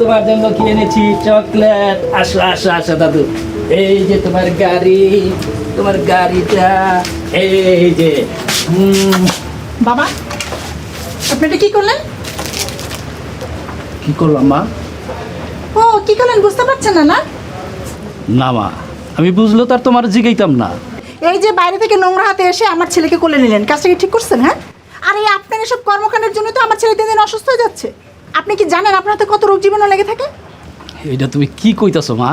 তোমার জন্য কি এনেছি চকলেট। আসো আসো আসো দাদু। এই যে তোমার গাড়ি তোমার গাড়িটা এই যে বাবা আপনি এটা কি করলেন? কি করলাম মা? ও কি করলেন বুঝতে পারছেন না না? না মা আমি বুঝলো তার তোমার জিগাইতাম না। এই যে বাইরে থেকে নোংরা হাতে এসে আমার ছেলেকে কোলে নিলেন কাজটা কি ঠিক করছেন হ্যাঁ? আর এই আপনার এসব কর্মকাণ্ডের জন্য তো আমার ছেলে দিন দিন অসুস্থ হয়ে যাচ্ছে। আপনি কি জানেন আপনার হাতে কত রোগ জীবাণু লেগে থাকে? এটা তুমি কি কইতাছো মা?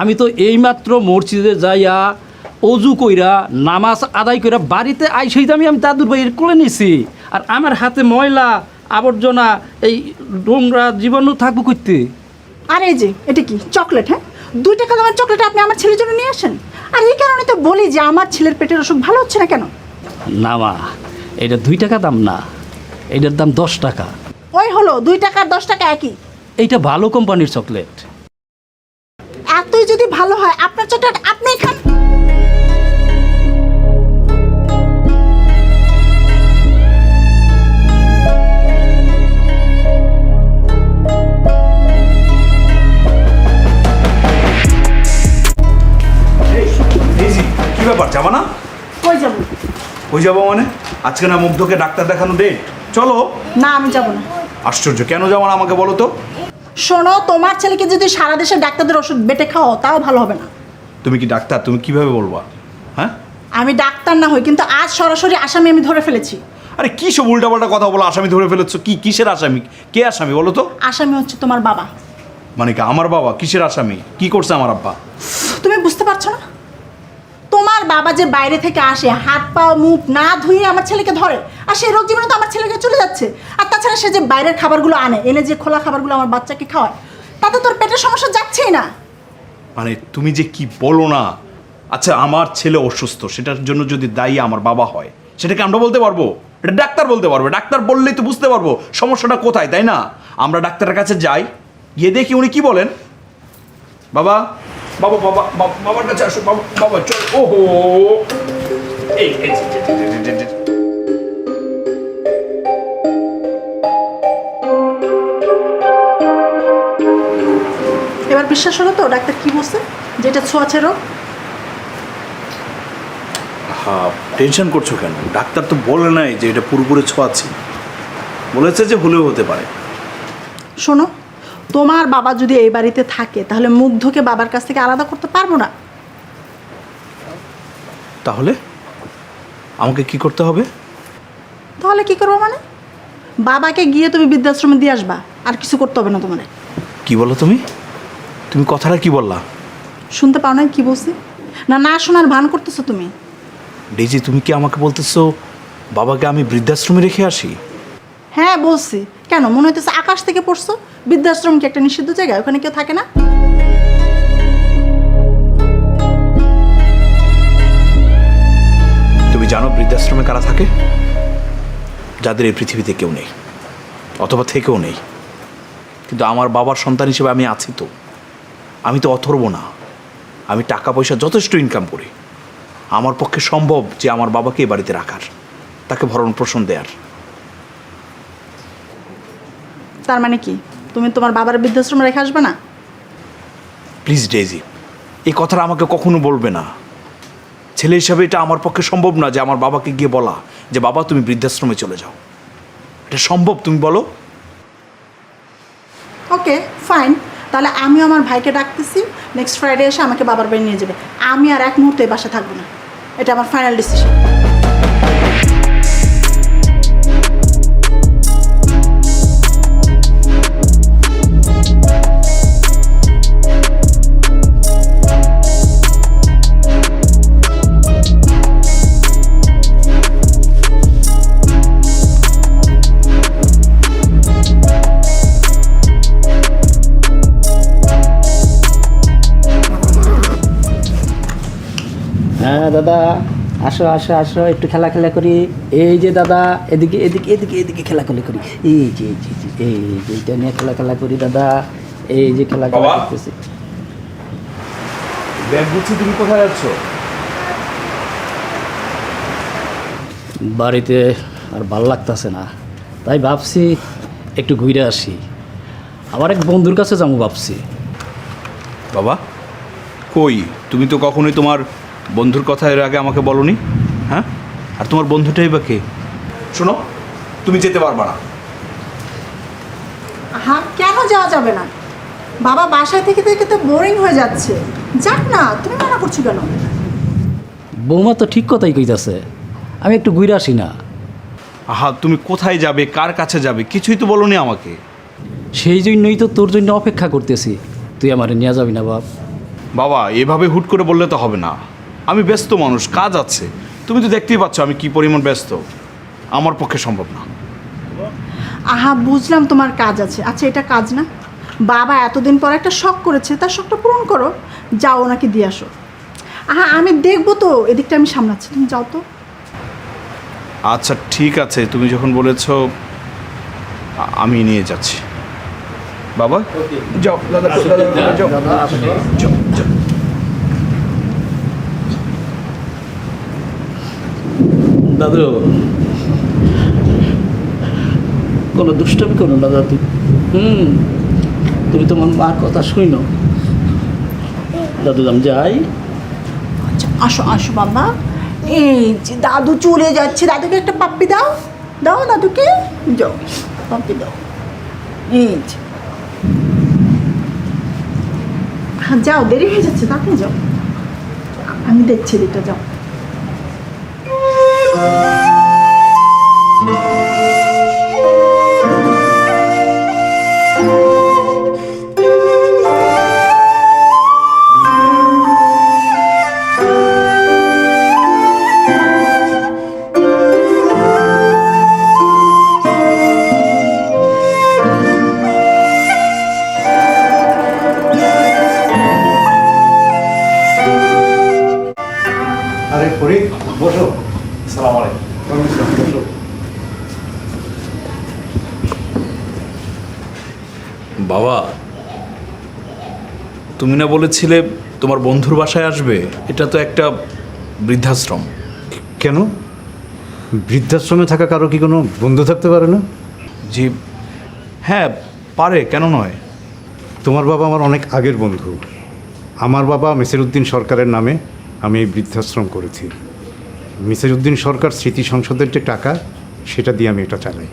আমি তো এইমাত্র মসজিদে যাইয়া অজু কইরা নামাজ আদায় কইরা বাড়িতে আইসই আমি আমি দাদুর ভাইয়ের কোলে নিছি। আর আমার হাতে ময়লা আবর্জনা এই নোংরা জীবাণু থাকব করতে আর এই যে এটা কি চকলেট হ্যাঁ? দুই টাকা দামের চকলেট আপনি আমার ছেলের জন্য নিয়ে আসেন? আর এই কারণে তো বলি যে আমার ছেলের পেটের অসুখ ভালো হচ্ছে না কেন? না মা এটা দুই টাকা দাম না। এটার দাম দশ টাকা। ওই হলো দুই টাকা দশ টাকা একই। এইটা ভালো কোম্পানির চকলেট। এতই যদি ভালো হয় আপনার চকলেট আপনি খান। কি ব্যাপার যাবা না? কই যাব? ওই যাব মানে? আজকে না মুগ্ধকে ডাক্তার দেখানো ডেট চলো। না আমি যাব না। আশ্চর্য। কেন যাব না আমাকে বলো তো? শোনো তোমার ছেলেকে যদি সারা দেশের ডাক্তারদের ওষুধ বেটে খাও তাও ভালো হবে না। তুমি কি ডাক্তার? তুমি কীভাবে বলবা? হ্যাঁ? আমি ডাক্তার না হই কিন্তু আজ সরাসরি আসামি আমি ধরে ফেলেছি। আরে কি সব উল্টাপাল্টা কথা বলো আসামি ধরে ফেলেছো? কি কিসের আসামি? কে আসামি বলো তো? আসামি হচ্ছে তোমার বাবা। মানে কি আমার বাবা? কিসের আসামি? কি করছে আমার আব্বা? তুমি বুঝতে পারছ না? তোমার বাবা যে বাইরে থেকে আসে হাত পা মুখ না ধুয়ে আমার ছেলেকে ধরে আর সেই রোগ জীবাণু তো আমার ছেলেকে চলে যাচ্ছে। সে যে বাইরের খাবারগুলো আনে এনে যে খোলা খাবারগুলো আমার বাচ্চাকে খাওয়ায় তাতে তোর পেটের সমস্যা যাচ্ছেই না মানে তুমি যে কি বলো না আচ্ছা আমার ছেলে অসুস্থ সেটার জন্য যদি দায়ী আমার বাবা হয় সেটাকে আমরা বলতে পারব এটা ডাক্তার বলতে পারবে ডাক্তার বললেই তো বুঝতে পারব সমস্যাটা কোথায় তাই না আমরা ডাক্তারের কাছে যাই গিয়ে দেখি উনি কি বলেন বাবা বাবা বাবা বাবা- বাবার কাছে আসো বাবা বাবা চল ওহো এই এবার বিশ্বাস হলো তো ডাক্তার কি বলছে? যেটা ছোঁয়াছে রোগ হ্যাঁ টেনশন করছ কেন? ডাক্তার তো বলে নাই যে এটা পুরোপুরি ছোঁয়াচ্ছি। বলেছে যে হলেও হতে পারে। শোনো তোমার বাবা যদি এই বাড়িতে থাকে তাহলে মুগ্ধকে বাবার কাছ থেকে আলাদা করতে পারব না। তাহলে? আমাকে কি করতে হবে? তাহলে কি করব মানে? বাবাকে গিয়ে তুমি বৃদ্ধাশ্রমে দিয়ে আসবা আর কিছু করতে হবে না তোমার কি বলো তুমি? তুমি কথাটা কি বললা? শুনতে পাও না কি বলছি? না না শোনার ভান করতেছো তুমি? ডেজি তুমি কি আমাকে বলতেছো বাবাকে আমি বৃদ্ধাশ্রমে রেখে আসি? হ্যাঁ বলছি। কেন? মনে হইতেছে আকাশ থেকে পড়ছো। বৃদ্ধাশ্রম কি একটা নিষিদ্ধ জায়গা? ওখানে কেউ থাকে না? তুমি জানো বৃদ্ধাশ্রমে কারা থাকে? যাদের এই পৃথিবীতে কেউ নেই অথবা থেকেও নেই। কিন্তু আমার বাবার সন্তান হিসেবে আমি আছি তো। আমি তো অথর্ব না। আমি টাকা পয়সা যথেষ্ট ইনকাম করি। আমার পক্ষে সম্ভব যে আমার বাবাকে এ বাড়িতে রাখার। তাকে ভরণ পোষণ দেওয়ার তার মানে কি? তুমি তোমার বাবার বৃদ্ধাশ্রমে রেখে আসবে না? প্লিজ ডেজি এই কথাটা আমাকে কখনো বলবে না। ছেলে হিসাবে এটা আমার পক্ষে সম্ভব না যে আমার বাবাকে গিয়ে বলা যে বাবা তুমি বৃদ্ধাশ্রমে চলে যাও। এটা সম্ভব তুমি বলো? ওকে ফাইন তাহলে আমিও আমার ভাইকে ডাকতেছি নেক্সট ফ্রাইডে এসে আমাকে বাবার বাড়ি নিয়ে যাবে। আমি আর এক মুহূর্তে বাসা থাকব না। এটা আমার ফাইনাল ডিসিশন দাদা আসো আসো আসো একটু খেলা খেলা করি। এই যে দাদা এদিকে এদিকে এদিকে এদিকে খেলা খেলা করি। এই যে এই যে, এই যে, এই যে এটা নিয়ে খেলা খেলা করি দাদা। এই যে খেলা খেলা? করতেছি। ব্যাগ বুঝছি তুমি কোথায় যাচ্ছ। বাড়িতে আর ভালো লাগতেছে না। তাই ভাবছি একটু ঘুরে আসি। আমার এক বন্ধুর কাছে যাব ভাবছি। বাবা কই? তুমি তো কখনোই তোমার বন্ধুর কথা এর আগে আমাকে বলনি হ্যাঁ? আর তোমার বন্ধুটাই বা কে? শোনো তুমি যেতে পারবা না। হ্যাঁ কেন যাওয়া যাবে না? বাবা বাসায় থেকে থেকে তো বোরিং হয়ে যাচ্ছে। যাক না তুমি মানা করছ কেন? বৌমা তো ঠিক কথাই কইতাছে। আমি একটু ঘুরে আসি না। আহা তুমি কোথায় যাবে কার কাছে যাবে কিছুই তো বলনি আমাকে। সেই জন্যই তো তোর জন্য অপেক্ষা করতেছি। তুই আমারে নিয়ে যাবি না বাপ। বাবা এভাবে হুট করে বললে তো হবে না। আমি ব্যস্ত মানুষ কাজ আছে। তুমি তো দেখতেই পাচ্ছ আমি কি পরিমাণ ব্যস্ত। আমার পক্ষে সম্ভব না। আহা বুঝলাম তোমার কাজ আছে। আচ্ছা এটা কাজ না। বাবা এতদিন পর একটা শখ করেছে তার শখটা পূরণ করো। যাও ওনাকে দিয়ে আসো। আহা আমি দেখব তো এদিকটা আমি সামলাচ্ছি। তুমি যাও তো। আচ্ছা ঠিক আছে। তুমি যখন বলেছ আমি নিয়ে যাচ্ছি। বাবা যাও। দাদা যাও। যাও, দাদু। কোনো দুষ্টামি করো না দাদু। হুম, তুমি তোমার মার কথা শুই দাদু আমি যাই। আচ্ছা আসো আসো বাবা। এই যে দাদু চলে যাচ্ছে, দাদুকে একটা পাপ্পি দাও। দাও দাদুকে। যাও, পাপ্পি দাও। এই যে। হ্যাঁ যাও, দেরি হয়ে যাচ্ছে, তাড়াতাড়ি যাও। আমি দেখছি দিকটা যাও। আরে ফরিদ বসো সালাম আলাইকুম বসো বাবা তুমি না বলেছিলে তোমার বন্ধুর বাসায় আসবে? এটা তো একটা বৃদ্ধাশ্রম। কেন? বৃদ্ধাশ্রমে থাকা কারও কি কোনো বন্ধু থাকতে পারে না? জি হ্যাঁ পারে কেন নয়? তোমার বাবা আমার অনেক আগের বন্ধু। আমার বাবা মেসিরুদ্দিন সরকারের নামে আমি এই বৃদ্ধাশ্রম করেছি। মিসিরুদ্দিন সরকার স্মৃতি সংসদের যে টাকা সেটা দিয়ে আমি এটা চালাই।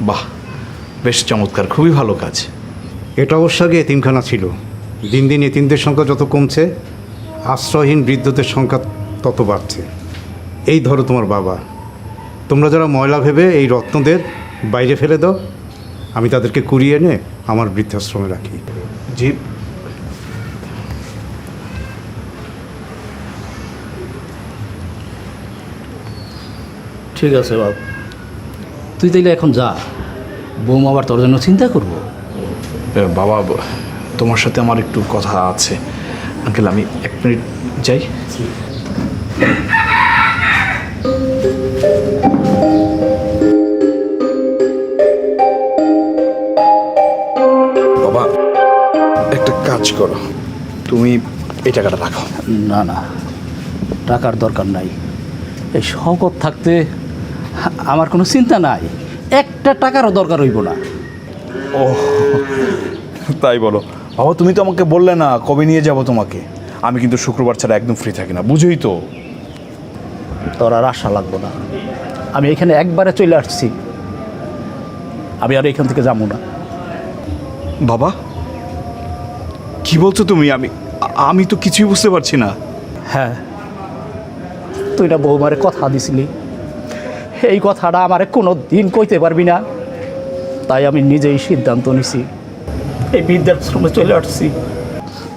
বাহ বেশ চমৎকার খুবই ভালো কাজ। এটা অবশ্য আগে এতিমখানা ছিল। দিন দিন এতিমদের সংখ্যা যত কমছে আশ্রয়হীন বৃদ্ধদের সংখ্যা তত বাড়ছে। এই ধরো তোমার বাবা। তোমরা যারা ময়লা ভেবে এই রত্নদের বাইরে ফেলে দাও আমি তাদেরকে কুড়িয়ে এনে আমার বৃদ্ধাশ্রমে রাখি। জি। ঠিক আছে বাপ। তুই তাইলে এখন যা। বৌমা আবার তোর জন্য চিন্তা করব। বাবা তোমার সাথে আমার একটু কথা আছে। আঙ্কেল আমি এক মিনিট যাই। বাবা একটা কাজ করো। তুমি এই টাকাটা রাখো। না না টাকার দরকার নাই। এই শকত থাকতে আমার কোনো চিন্তা নাই। একটা টাকারও দরকার হইব না। ও তাই বলো। বাবা তুমি তো আমাকে বললে না কবে নিয়ে যাব তোমাকে। আমি কিন্তু শুক্রবার ছাড়া একদম ফ্রি থাকি না বুঝোই তো। তোর আর আশা লাগবো না। আমি এখানে একবারে চলে আসছি। আমি আর এখান থেকে যাব না। বাবা কি বলছো তুমি? আমি আমি তো কিছুই বুঝতে পারছি না। হ্যাঁ তুই না বৌমারে কথা দিছিলি। এই কথাটা আমারে কোনো দিন কইতে পারবি না। তাই আমি নিজেই সিদ্ধান্ত নিছি। এই বৃদ্ধাশ্রমে চলে আসছি।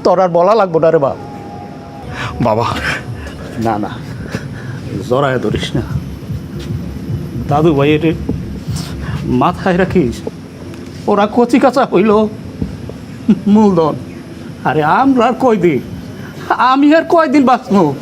তোর আর বলা লাগবো না রে বাপ। বাবা। না না। জড়ায় ধরিস না। দাদু ভাইয়ের মাথায় রাখিস ওরা কচি কাঁচা হইল। মূলধন। আরে আমরা আর কয়দিন? আমি আর কয়দিন বাঁচবো?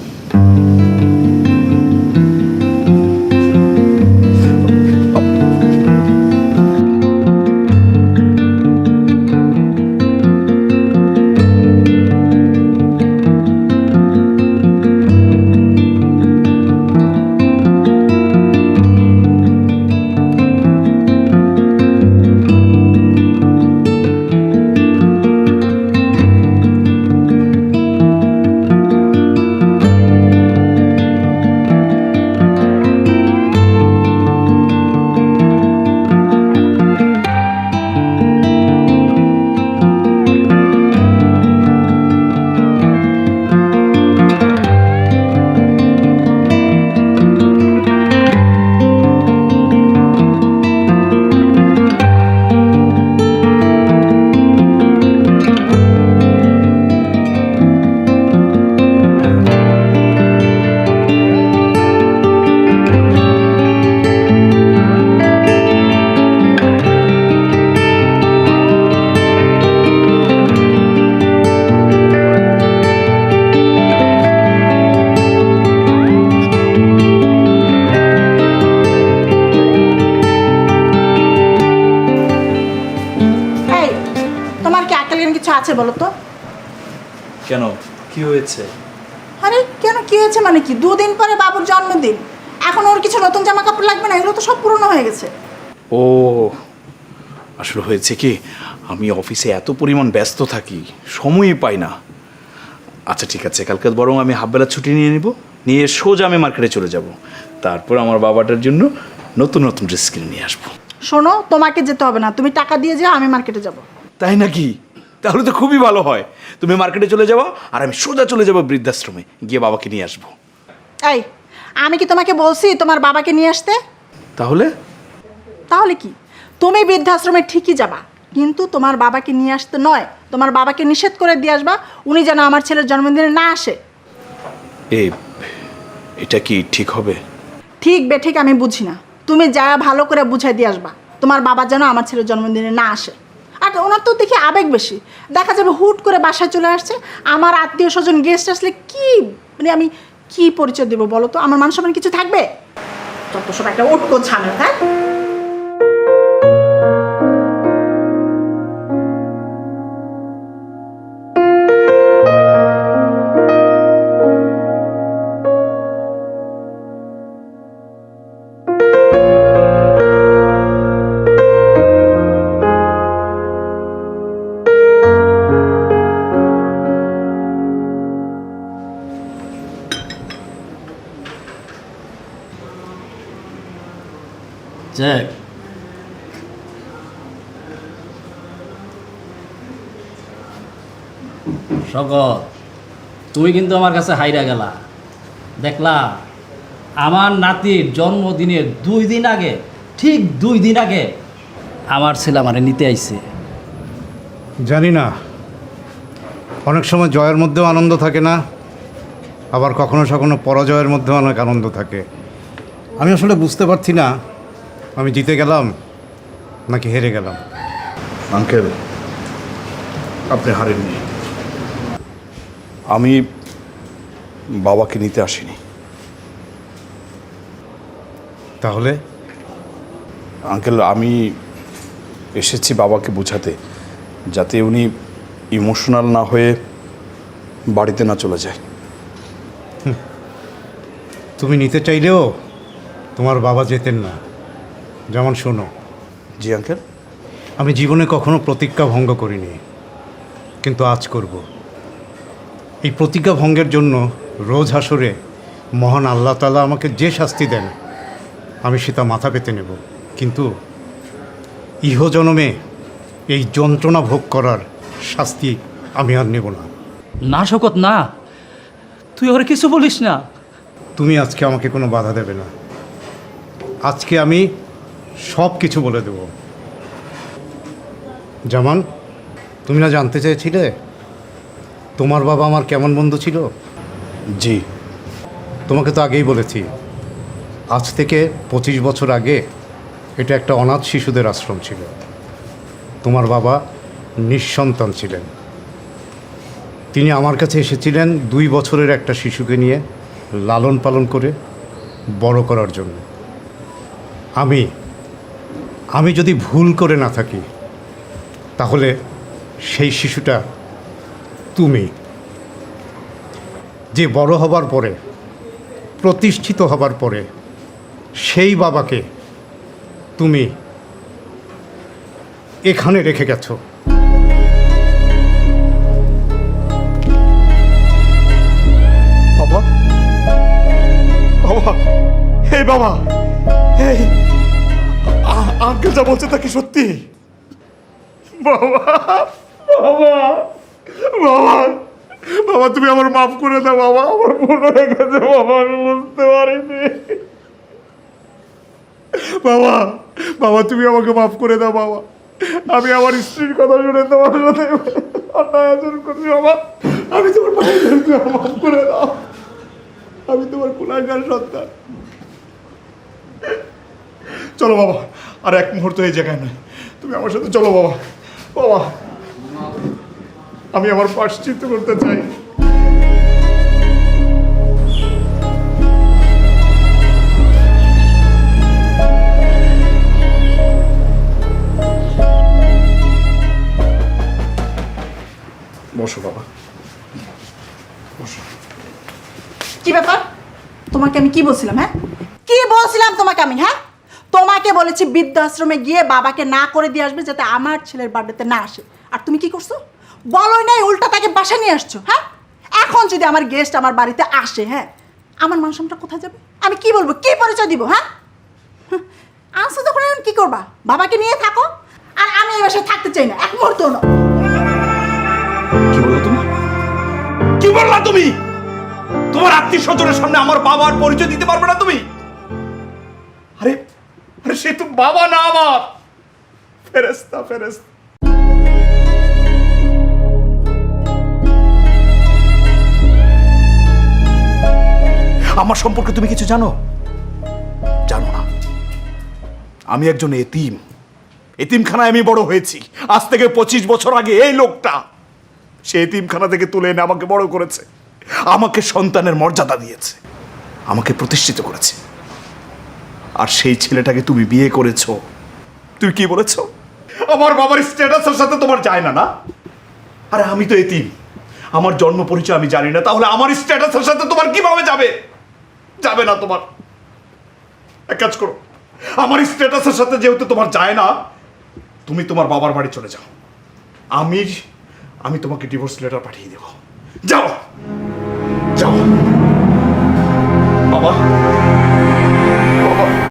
আছে বলো তো কেন? কি হয়েছে? আরে কেন কি হয়েছে মানে কি? দুদিন পরে বাবুর জন্মদিন। এখন ওর কিছু নতুন জামা কাপড় লাগবে না? এগুলো তো সব পুরনো হয়ে গেছে। ও আসলে হয়েছে কি? আমি অফিসে এত পরিমাণ ব্যস্ত থাকি সময়ই পাই না। আচ্ছা ঠিক আছে কালকে বরং আমি হাফবেলা ছুটি নিয়ে নিব নিয়ে সোজা আমি মার্কেটে চলে যাব। তারপর আমার বাবাটার জন্য নতুন নতুন ড্রেস কিনে নিয়ে আসব। শোনো তোমাকে যেতে হবে না। তুমি টাকা দিয়ে যাও আমি মার্কেটে যাব। তাই নাকি? তাহলে তো খুবই ভালো হয়। তুমি মার্কেটে চলে যাব আর আমি সোজা চলে যাব বৃদ্ধাশ্রমে। গিয়ে বাবাকে নিয়ে আসব। এই আমি কি তোমাকে বলছি তোমার বাবাকে নিয়ে আসতে? তাহলে? তাহলে কি? তুমি বৃদ্ধাশ্রমে ঠিকই যাবা কিন্তু তোমার বাবাকে নিয়ে আসতে নয়। তোমার বাবাকে নিষেধ করে দিয়ে আসবা উনি যেন আমার ছেলের জন্মদিনে না আসে। এ এটা কি ঠিক হবে? ঠিক বে ঠিক আমি বুঝি না। তুমি যা ভালো করে বুঝাই দিয়ে আসবা তোমার বাবা যেন আমার ছেলের জন্মদিনে না আসে। আর ওনার তো দেখি আবেগ বেশি। দেখা যাবে হুট করে বাসায় চলে আসছে। আমার আত্মীয় স্বজন গেস্ট আসলে কি মানে আমি কি পরিচয় দেবো বলো তো? আমার মানুষ সম্মান কিছু থাকবে? তত সব একটা উটকো ছানা হ্যাঁ? চেক সকত তুই কিন্তু আমার কাছে হাইরা গেলা। দেখলা আমার নাতির জন্মদিনের দুই দিন আগে, ঠিক দুই দিন আগে আমার ছেলে আমারে নিতে আইছে। জানি না। অনেক সময় জয়ের মধ্যেও আনন্দ থাকে না, আবার কখনো কখনো পরাজয়ের মধ্যেও অনেক আনন্দ থাকে। আমি আসলে বুঝতে পারছি না আমি জিতে গেলাম নাকি হেরে গেলাম? আঙ্কেল আপনি হারেননি। আমি বাবাকে নিতে আসিনি। তাহলে? আঙ্কেল আমি এসেছি বাবাকে বোঝাতে যাতে উনি ইমোশনাল না হয়ে বাড়িতে না চলে যায়। তুমি নিতে চাইলেও তোমার বাবা যেতেন না। যেমন শোনো। জি আঙ্কেল আমি জীবনে কখনো প্রতিজ্ঞা ভঙ্গ করিনি কিন্তু আজ করব। এই প্রতিজ্ঞা ভঙ্গের জন্য রোজ হাসরে মহান আল্লাহ তালা আমাকে যে শাস্তি দেন আমি সেটা মাথা পেতে নেব। কিন্তু ইহজনমে এই যন্ত্রণা ভোগ করার শাস্তি আমি আর নেব না। না শকত না। তুই ওর কিছু বলিস না। তুমি আজকে আমাকে কোনো বাধা দেবে না। আজকে আমি সব কিছু বলে দেব। জামান তুমি না জানতে চেয়েছিলে? তোমার বাবা আমার কেমন বন্ধু ছিল? জি। তোমাকে তো আগেই বলেছি আজ থেকে পঁচিশ বছর আগে এটা একটা অনাথ শিশুদের আশ্রম ছিল। তোমার বাবা নিঃসন্তান ছিলেন। তিনি আমার কাছে এসেছিলেন দুই বছরের একটা শিশুকে নিয়ে লালন পালন করে বড় করার জন্য। আমি আমি যদি ভুল করে না থাকি, তাহলে সেই শিশুটা তুমি। যে বড় হবার পরে, প্রতিষ্ঠিত হবার পরে, সেই বাবাকে তুমি এখানে রেখে গেছো। বাবা বাবা, হে বাবা এই আঙ্কেল যা বলছে তা কি সত্যি? বাবা বাবা বাবা বাবা, তুমি আমার মাফ করে দাও, বাবা, আমার ভুল হয়ে গেছে, বাবা, আমি বুঝতে পারিনি। বাবা বাবা, তুমি আমাকে মাফ করে দাও, বাবা। আমি আমার স্ত্রীর কথা শুনে তোমার সাথে অন্যায় আচরণ করছি, বাবা। আমি তোমার মায়ের মাফ করে দাও। আমি তোমার কুলাঙ্গার সন্তান। চলো বাবা, আর এক মুহূর্ত এই জায়গায় নয়। তুমি আমার সাথে চলো বাবা। বাবা, আমি আমার পাশ্চিত্য করতে চাই। বসো বাবা। বসো। কি ব্যাপার? তোমাকে আমি কি বলছিলাম হ্যাঁ? কি বলছিলাম তোমাকে আমি হ্যাঁ? তোমাকে বলেছি বৃদ্ধাশ্রমে গিয়ে বাবাকে না করে দিয়ে আসবে যাতে আমার ছেলের বার্থডেতে না আসে। আর তুমি কি করছ? বলোই নাই, উল্টা তাকে বাসা নিয়ে আসছো হ্যাঁ? এখন যদি আমার গেস্ট আমার বাড়িতে আসে হ্যাঁ আমার মানসম্মানটা কোথায় যাবে? আমি কি বলব? কি পরিচয় দিব হ্যাঁ? আসো তখন এখন কি করবা? বাবাকে নিয়ে থাকো, আর আমি এই বাসায় থাকতে চাই না, এক মুহূর্ত না কি তুমি? কি বললা তুমি? তোমার আত্মীয় স্বজনের সামনে আমার বাবার পরিচয় দিতে পারবে না তুমি? সে তো বাবা না আমার। ফেরেস্তা ফেরেস্তা আমার সম্পর্কে তুমি কিছু জানো? জানো না। আমি একজন এতিম। এতিমখানায় আমি বড় হয়েছি। আজ থেকে পঁচিশ বছর আগে এই লোকটা সে এতিমখানা থেকে তুলে এনে আমাকে বড় করেছে। আমাকে সন্তানের মর্যাদা দিয়েছে। আমাকে প্রতিষ্ঠিত করেছে। আর সেই ছেলেটাকে তুমি বিয়ে করেছ। তুমি কি বলেছ? আমার বাবার স্ট্যাটাসের সাথে তোমার যায় না না? আরে আমি তো এতিম। আমার জন্ম পরিচয় আমি জানি না, তাহলে আমার স্ট্যাটাসের সাথে তোমার কীভাবে যাবে? যাবে না তোমার। এক কাজ করো, আমার স্ট্যাটাসের সাথে যেহেতু তোমার যায় না, তুমি তোমার বাবার বাড়ি চলে যাও। আমি আমি তোমাকে ডিভোর্স লেটার পাঠিয়ে দেব। যাও। যাও। বাবা।